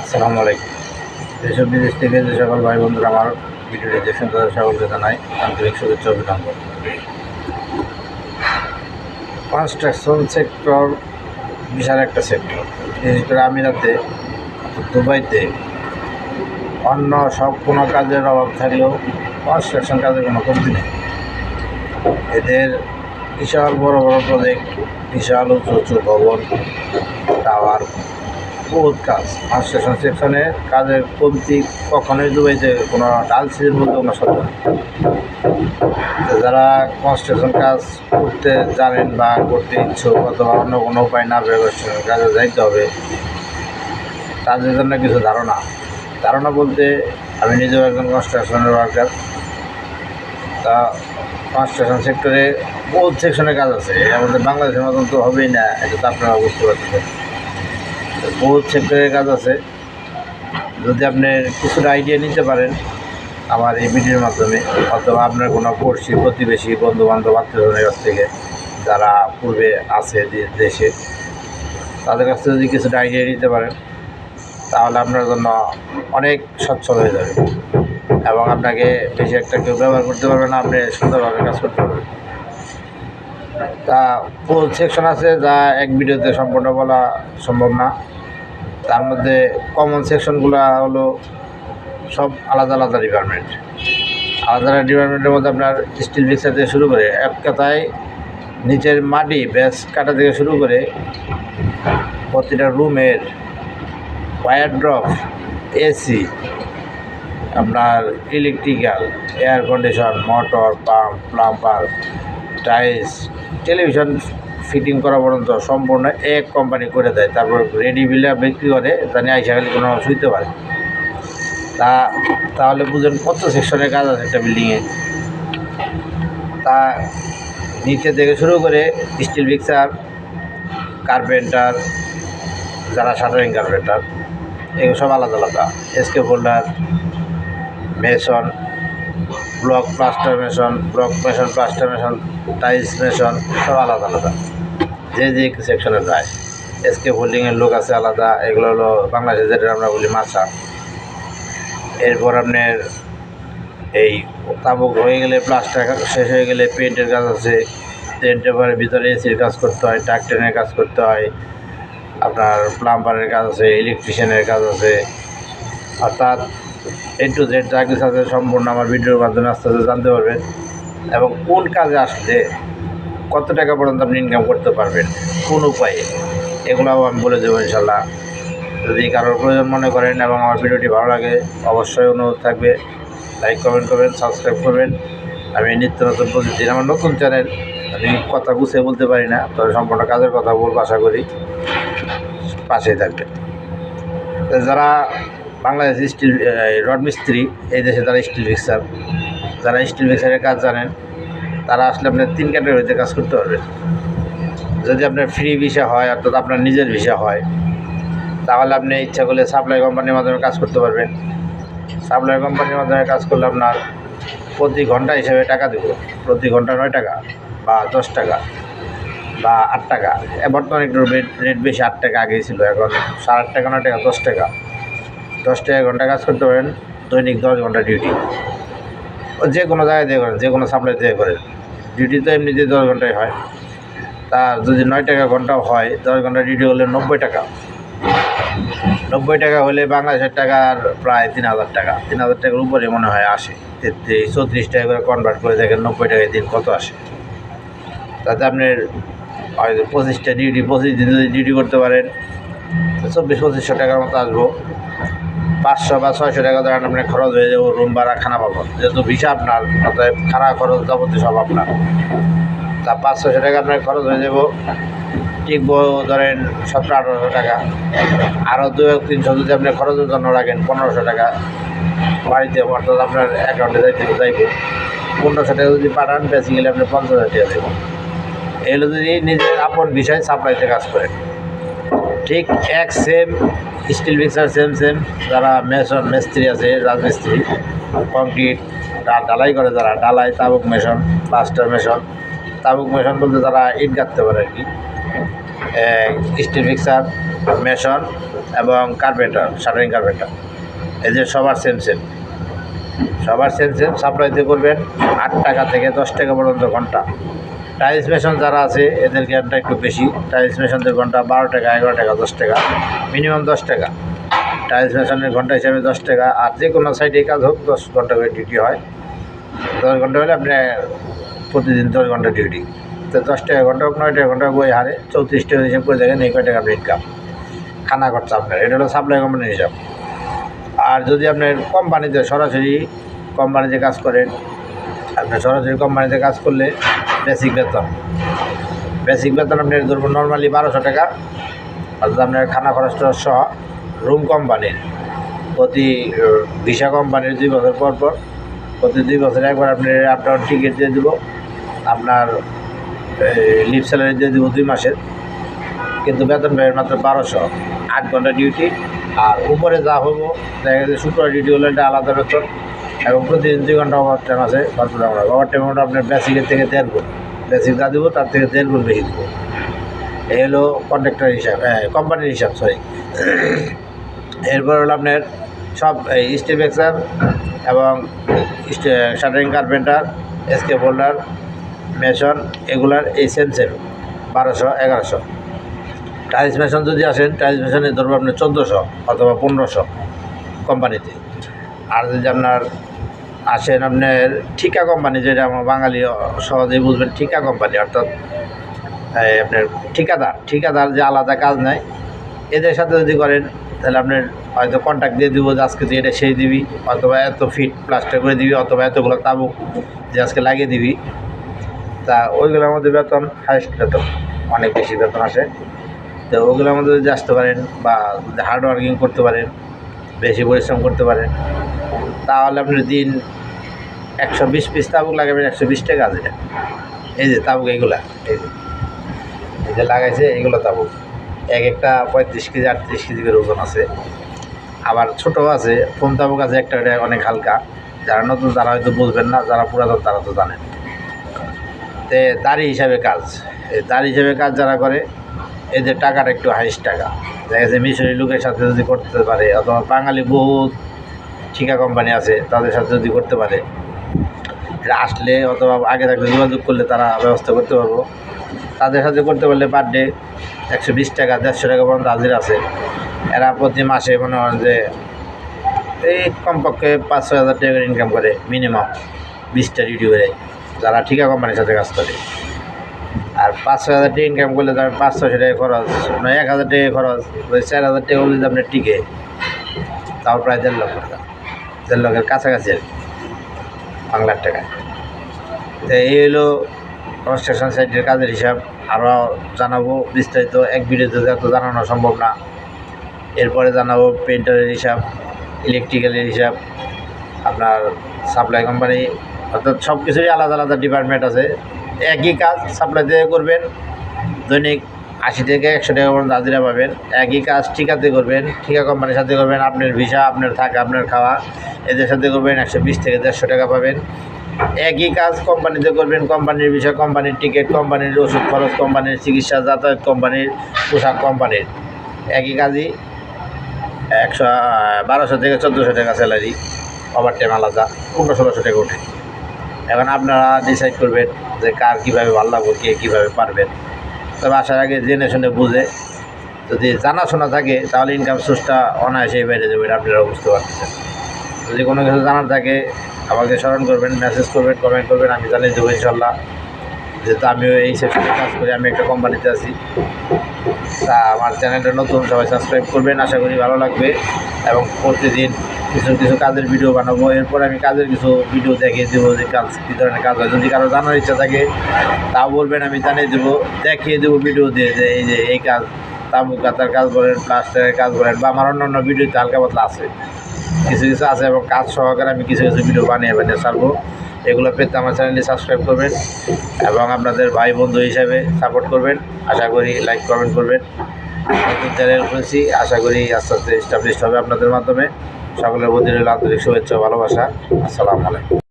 আসসালামু আলাইকুম। দেশ বিদেশ থেকে যে সকল ভাই বন্ধুরা আমার ভিডিওটি দেখছেন, তাদের সকলকে জানাই আন্তরিক শুভেচ্ছা অভিনন্দন। কনস্ট্রাকশন সেক্টর, বিশাল একটা সেক্টর। বিশেষ করে আমিরাতে, দুবাইতে, অন্য সব কোনো কাজের অভাব থাকলেও কনস্ট্রাকশন কাজের কোনো কমতি নেই। এদের বিশাল বড় বড় প্রজেক্ট বিশাল উঁচু উঁচু ভবন টাওয়ার বহুত কাজ। কনস্ট্রাকশন সেকশনে কাজের কমতি কখনোই দুবাইতে কোনো ডাল সিজন বলতে কোনো শব্দ যারা কনস্ট্রাকশন কাজ করতে জানেন বা করতে ইচ্ছুক অথবা অন্য কোনো উপায় না ব্যবস্থা কাজে যাইতে হবে, তাদের জন্য কিছু ধারণা। ধারণা বলতে আমি নিজেও একজন কনস্ট্রাকশনের ওয়ার্কার তা কনস্ট্রাকশন সেক্টরে বহুত সেকশনের কাজ আছে। আমাদের বাংলাদেশের মতন তো হবেই না, এটা তো আপনারা বুঝতে পারছেন বহুত সেক্টরের কাজ আছে। যদি আপনি কিছুটা আইডিয়া নিতে পারেন আমার এই ভিডিওর মাধ্যমে, অথবা আপনার কোনো পড়শি প্রতিবেশী বন্ধু বান্ধব আত্মীয়জনের কাছ থেকে যারা পূর্বে আছে দেশে, তাদের কাছ থেকে যদি কিছুটা আইডিয়া নিতে পারেন, তাহলে আপনার জন্য অনেক সচ্ছল হয়ে যাবে। এবং আপনাকে বেশি একটা কেউ ব্যবহার করতে পারবে না, আপনি সুন্দরভাবে কাজ করতে পারবেন। তা ফুল সেকশন আছে, যা এক ভিডিওতে সম্পূর্ণ বলা সম্ভব না। তার মধ্যে কমন সেকশনগুলো হলো সব আলাদা আলাদা ডিপার্টমেন্ট আলাদা আলাদা ডিপার্টমেন্টের মধ্যে আপনার স্টিল মিক্সার থেকে শুরু করে এক কথায় নিচের মাটি, ব্যাস কাটা থেকে শুরু করে প্রতিটা রুমের ওয়ার ড্রপ এসি আপনার electrical air condition motor pump plumber tiles television fitting করা পর্যন্ত সম্পূর্ণ এক কোম্পানি করে দেয়। তারপর রেডি বিলে বিক্রি করে জানি আইসা খালি কোনো শুইতে পারে। তা, তাহলে বুঝেন কত সেকশনের কাজ আছে একটা বিল্ডিংয়ে তা, নিচে থেকে শুরু করে স্টিল মিক্সার কার্পেন্টার যারা শাটারিং কার্পেন্টার এগুলো সব আলাদা আলাদা। Scaffolder mason block plaster mason, block mason, plaster mason, tiles mason, সব আলাদা আলাদা। যে যে সেকশনে যায়। এসকে হোল্ডিংয়ের লোক আছে আলাদা, এগুলো হলো বাংলাদেশে যেটা আমরা বলি মাছা। এরপর আপনার এই তাবুক হয়ে গেলে প্লাস্টার শেষ হয়ে গেলে পেন্টের কাজ আছে। পেন্টের পরে ভিতরে এসির কাজ করতে হয় টাক টেনের কাজ করতে হয়। আপনার প্লাম্বারের কাজ আছে ইলেকট্রিশিয়ানের কাজ আছে। অর্থাৎ এ টু জেড যা কিছু আছে সম্পূর্ণ আমার ভিডিওর মাধ্যমে আস্তে আস্তে জানতে পারবেন এবং কোন কাজে আসলে কত টাকা পর্যন্ত আপনি ইনকাম করতে পারবেন, কোন উপায়ে, এগুলোও আমি বলে দেবো ইনশাল্লাহ যদি কারোর প্রয়োজন মনে করেন এবং আমার ভিডিওটি ভালো লাগে, অবশ্যই অনুরোধ থাকবে। লাইক কমেন্ট করবেন সাবস্ক্রাইব করবেন। আমি নিত্য নতুন প্রতিদিন আমার নতুন চ্যানেল আমি কথা গুছিয়ে বলতে পারি না, তবে সম্পূর্ণ কাজের কথা বলব, আশা করি। পাশেই থাকবেন। তো যারা বাংলাদেশ স্টিল রড মিস্ত্রি, এই দেশে যারা স্টিল মিক্সার যারা স্টিল মিক্সারের কাজ জানেন, তারা আসলে আপনার তিন ক্যাটাগরিতে কাজ করতে পারবেন যদি আপনার ফ্রি ভিসা হয়, অর্থাৎ আপনার নিজের ভিসা হয়, তাহলে আপনি ইচ্ছা করলে সাপ্লাই কোম্পানির মাধ্যমে কাজ করতে পারবেন। সাপ্লাই কোম্পানির মাধ্যমে কাজ করলে আপনার প্রতি ঘণ্টা হিসেবে টাকা দেবো। প্রতি ঘণ্টা নয় টাকা, বা দশ টাকা, বা আট টাকা। বর্তমানে একটু রেট বেশি, আট টাকা আগেই ছিল, এখন সাড়ে আট টাকা, নয় টাকা, দশ টাকা। দশ টাকা ঘণ্টা কাজ করতে পারেন, দৈনিক দশ ঘণ্টা ডিউটি যে কোনো জায়গায় দিয়ে করেন, যে কোনো সাপ্লাই দিয়ে করেন। ডিউটি তো এমনিতে দশ ঘন্টায় হয়। তার যদি নয় টাকা ঘন্টাও হয়, দশ ঘণ্টা ডিউটি হলে নব্বই টাকা। নব্বই টাকা হলে বাংলাদেশের টাকার প্রায় তিন হাজার টাকা। তিন হাজার টাকার উপরে মনে হয় আসে তেত্রিশ, চৌত্রিশ টাকা করে কনভার্ট করে দেখেন নব্বই টাকায় দিন কত আসে। তাতে আপনার হয়তো পঁচিশটা ডিউটি পঁচিশ দিন যদি ডিউটি করতে পারেন, চব্বিশ, পঁচিশশো টাকার মতো আসব। পাঁচশো বা ছয়শো টাকা ধরেন আপনার খরচ হয়ে যাব রুম ভাড়া, খানা পাবো যেহেতু ভিসা আপনার অর্থাৎ খানা খরচ যাবতীয় সব আপনার। তা পাঁচ ছশো টাকা আপনার খরচ হয়ে যাব। টিকবো ধরেন সতেরো, আঠারোশো টাকা। আরও দু এক, তিনশো যদি আপনি খরচের জন্য রাখেন, পনেরোশো টাকা। বাড়িতে অর্থাৎ আপনার অ্যাকাউন্টে যাইতে যাইব। পনেরোশো টাকা যদি পাঠান বেসিক্যালি আপনি পঞ্চাশ হাজার টাকা দেবেন এগুলো যদি নিজের আপন বিষয় সাপ্লাইতে কাজ করেন। ঠিক এক same steel mixer same same যারা মেশন মিস্ত্রি আছে, রাজমিস্ত্রি কংক্রিট ডা- ঢালাই করে যারা, ঢালাই তাবুক মেশন প্লাস্টার মেশন তাবুক মেশন বলতে তারা ইট গাঁথতে পারে আর কি। স্টিল মিক্সার মেশন এবং কার্পেন্টার শাটারিং কার্পেন্টার এই যে সবার সেম সেম সবার সেম সেম সাপ্লাইতে করবেন আট টাকা থেকে দশ টাকা পর্যন্ত ঘণ্টা। টাইলস মেশন যারা আছে, এদের জ্ঞানটা একটু বেশি। টাইলস মেশনদের ঘণ্টা বারো টাকা, এগারো টাকা, দশ টাকা। মিনিমাম দশ টাকা। টাইলস মেশনের ঘণ্টা হিসাবে দশ টাকা। আর যে কোনো সাইডে কাজ হোক, দশ ঘণ্টা করে ডিউটি হয়। দশ ঘণ্টা হলে আপনি প্রতিদিন দশ ঘণ্টা ডিউটি তো দশ টাকা ঘণ্টা হোক, নয় টাকা ঘণ্টা হোক, ওই হারে চৌত্রিশ টাকা হিসাব করে দেখেন এই কয় টাকা আপনার ইনকাম খানা খরচা আপনার। এটা হলো সাপ্লাই কোম্পানির হিসাব। আর যদি আপনার কোম্পানিতে সরাসরি কোম্পানিতে কাজ করেন, আপনার সরাসরি কোম্পানিতে কাজ করলে বেসিক বেতন। বেসিক বেতন আপনার ধরবো নর্মালি বারোশো টাকা অর্থাৎ আপনার খানা খরচ টরচ সহ রুম কোম্পানির প্রতি ভিসা কোম্পানির দুই বছর পর পর প্রতি দুই বছর একবার আপনি আপ ডাউন টিকিট দিয়ে দেবো, আপনার লিভ স্যালারি দিয়ে দেবো দুই মাসের। কিন্তু বেতন ব্যয় মাত্র বারোশো। আট ঘণ্টা ডিউটি আর উপরে যা হব দেখা যাচ্ছে শুক্রবার ডিউটি হলে এটা আলাদা বেতন। এবং প্রতিদিন দুই ঘণ্টা ওভার টাইম আছে বারোশো টাকা ওভার টাইম আমরা আপনার বেসিকের থেকে দেড় গুণ বেসিক যা দেবো, তার থেকে দেড় গুণ বেশি দেবো এই হলো কন্ট্রাক্টর হিসাব হ্যাঁ কোম্পানির হিসাব সরি এরপর হলো আপনার সব, এই স্টিভ এক্সার এবং shuttering carpenter scaffolder mason এগুলার এই সেম সেম বারোশো, এগারোশো। টাইলস মেশন যদি আসেন টাইলস মেশনে ধরবো আপনার চোদ্দোশো অথবা পনেরোশো কোম্পানিতে আর যদি আপনার আসেন আপনার ঠিকা কোম্পানি, যেটা আমার বাঙালি সহজেই বুঝবেন, ঠিকা কোম্পানি, অর্থাৎ আপনার ঠিকাদার ঠিকাদার যে আলাদা কাজ নেয়, এদের সাথে যদি করেন, তাহলে আপনার হয়তো কন্ট্যাক্ট দিয়ে দিব যে আজকে তুই এটা সেই দিবি, অথবা এত ফিট প্লাস্টার করে দিবি, অথবা এতগুলো তাবুক যে আজকে লাগিয়ে দিবি। তা ওইগুলোর মধ্যে বেতন হাইস্ট বেতন, অনেক বেশি বেতন আসে। তো ওগুলোর মধ্যে যদি আসতে পারেন বা যদি হার্ড ওয়ার্কিং করতে পারেন, বেশি পরিশ্রম করতে পারেন, তাহলে আপনার দিন একশো বিশ পিস তাবুক লাগাবেন, একশো বিশ টাকা আছে। এই যে তাবুক এইগুলা, এই যে। এই যে লাগাইছে, এইগুলো তাবুক। এক একটা পঁয়ত্রিশ কেজি, আটত্রিশ কেজি করে ওজন আছে। আবার ছোটো আছে ফোন তাবুক আছে, একটা এটা অনেক হালকা। যারা নতুন, তারা হয়তো বুঝবেন না, যারা পুরাতন, তারা তো জানেন। তে দাড়ি হিসাবে কাজ। এই দাড়ি হিসাবে কাজ যারা করে এদের টাকাটা একটু হাইস্ট টাকা। দেখা যাচ্ছে মিশরি লোকের সাথে যদি করতে পারে, অথবা বাঙালি বহুত ঠিকা কোম্পানি আছে, তাদের সাথে যদি করতে পারে আসলে অথবা আগে থাকলে যোগাযোগ করলে তারা ব্যবস্থা করতে পারব। তাদের সাথে করতে পারলে পার ডে একশো বিশ টাকা, দেড়শো টাকা পর্যন্ত হাজির আছে। এরা প্রতি মাসে মনে হয় যে এই কমপক্ষে পাঁচ ছয় হাজার টাকা ইনকাম করে মিনিমাম বিশটা ইউটিউবে যারা ঠিকা কোম্পানির সাথে কাজ করে। আর পাঁচ ছয় হাজার টাকা ইনকাম করলে তার পাঁচ ছশো টাকা খরচ মানে এক হাজার টাকা খরচ, ওই চার হাজার টাকা যদি আপনার টিকে, তাও প্রায় দেড় লক্ষ টাকা। দেড় লক্ষের কাছাকাছি আর কি। বাংলার টাকা। তো এই হলো কনস্ট্রাকশন সাইটের কাজের হিসাব। আরও জানাব বিস্তারিত, এক ভিডিওতে এত জানানো সম্ভব না। এরপরে জানাব পেন্টারের হিসাব, ইলেকট্রিক্যালের হিসাব, আপনার সাপ্লাই কোম্পানি, অর্থাৎ সব কিছুরই আলাদা আলাদা ডিপার্টমেন্ট আছে। একই কাজ সাপ্লাই দিয়ে করবেন, দৈনিক আশি থেকে একশো টাকা পর্যন্ত হাজিরা পাবেন। একই কাজ ঠিকাতে করবেন, ঠিকা কোম্পানির সাথে করবেন, আপনার ভিসা, আপনার থাকা, আপনার খাওয়া। এদের সাথে করবেন একশো বিশ থেকে দেড়শো টাকা পাবেন। একই কাজ কোম্পানিতে করবেন, কোম্পানির বিষয় কোম্পানির টিকিট, কোম্পানির ওষুধ খরচ, কোম্পানির চিকিৎসা, যাতায়াত কোম্পানির পোশাক কোম্পানির। একই কাজই একশো বারোশো থেকে চোদ্দোশো টাকা স্যালারি ওভার টাইম আলাদা পনেরো ষোলোশো টাকা ওঠে। এখন আপনারা ডিসাইড করবেন যে কার কীভাবে ভালো লাগবে, কে কীভাবে পারবেন। তবে আসার আগে জেনে শুনে বুঝে। যদি জানাশোনা থাকে, তাহলে ইনকাম সোর্সটা অনায়াসেই বেড়ে যাবে, এটা আপনারা বুঝতে পারতেছেন। যদি কোনো কিছু জানার থাকে, আমাকে স্মরণ করবেন মেসেজ করবেন কমেন্ট করবেন, আমি জানিয়ে দেবো ইনশাল্লাহ। যেহেতু আমিও এই সেকশনে কাজ করি, আমি একটা কোম্পানিতে আছি। তা আমার চ্যানেলটা নতুন, সবাই সাবস্ক্রাইব করবেন, আশা করি ভালো লাগবে। এবং প্রতিদিন কিছু কিছু কাজের ভিডিও বানাবো। এরপর আমি কাজের কিছু ভিডিও দেখিয়ে দেবো যে কাজ, কী ধরনের কাজ হয়। যদি কারও জানার ইচ্ছা থাকে, তাও বলবেন, আমি জানিয়ে দেবো। দেখিয়ে দেবো ভিডিও দিয়ে যে এই যে এই কাজ তাবু কাতার কাজ বলেন, প্লাস্টারের কাজ বলেন, বা আমার অন্য অন্য ভিডিওতে হালকা পাতলা আছে। কিছু কিছু আছে এবং কাজ সহকারে আমি কিছু কিছু ভিডিও বানিয়ে বানিয়ে ছাড়বো। এগুলো পেতে আমার চ্যানেলটি সাবস্ক্রাইব করবেন এবং আপনাদের ভাই বন্ধু হিসাবে সাপোর্ট করবেন। আশা করি লাইক কমেন্ট করবেন। নতুন চ্যানেল খুলছি, আশা করি আস্তে আস্তে এস্টাবলিশড হবে আপনাদের মাধ্যমে। সকলের প্রতি আন্তরিক শুভেচ্ছা ভালোবাসা। আসসালামু আলাইকুম।